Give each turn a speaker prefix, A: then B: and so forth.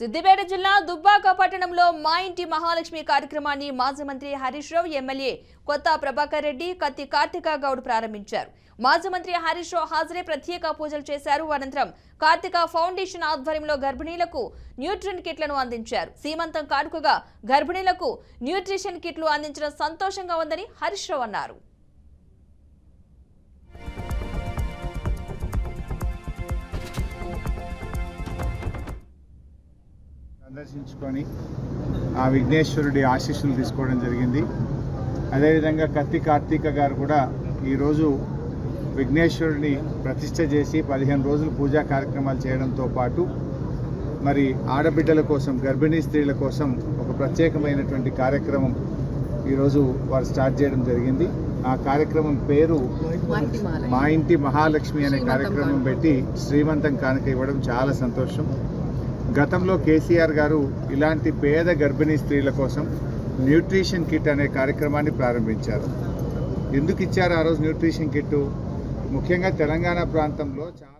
A: సిద్దిపేట జిల్లా దుబ్బాక పట్టణంలో మా ఇంటి మహాలక్ష్మి కార్యక్రమాన్ని మాజీ మంత్రి హరీష్ రావు ఎమ్మెల్యే కొత్త ప్రభాకర్ రెడ్డి కత్తి కార్తిక గౌడ్ ప్రారంభించారు. మాజీ మంత్రి హరీష్ రావు హాజరై ప్రత్యేక పూజలు చేశారు. అనంతరం కార్తిక ఫౌండేషన్ ఆధ్వర్యంలో గర్భిణీలకు న్యూట్రిన్ కిట్లను అందించారు. సీమంతం కానుకగా గర్భిణీలకు న్యూట్రిషన్ కిట్లు అందించడం సంతోషంగా ఉందని హరీష్ రావు అన్నారు.
B: సందర్శించుకొని ఆ విఘ్నేశ్వరుడి ఆశీస్సులు తీసుకోవడం జరిగింది. అదేవిధంగా కత్తి కార్తీక గారు కూడా ఈరోజు విఘ్నేశ్వరుడిని ప్రతిష్ట చేసి పదిహేను రోజులు పూజా కార్యక్రమాలు చేయడంతో పాటు మరి ఆడబిడ్డల కోసం గర్భిణీ స్త్రీల కోసం ఒక ప్రత్యేకమైనటువంటి కార్యక్రమం ఈరోజు వారు స్టార్ట్ చేయడం జరిగింది. ఆ కార్యక్రమం పేరు మా ఇంటి మహాలక్ష్మి అనే కార్యక్రమం పెట్టి శ్రీమంతం కానుక ఇవ్వడం చాలా సంతోషం. గతంలో కేసీఆర్ గారు ఇలాంటి పేద గర్భిణీ స్త్రీల కోసం న్యూట్రిషన్ కిట్ అనే కార్యక్రమాన్ని ప్రారంభించారు. ఎందుకు ఇచ్చారు ఆ రోజు న్యూట్రిషన్ కిట్ ముఖ్యంగా తెలంగాణ ప్రాంతంలో చాలా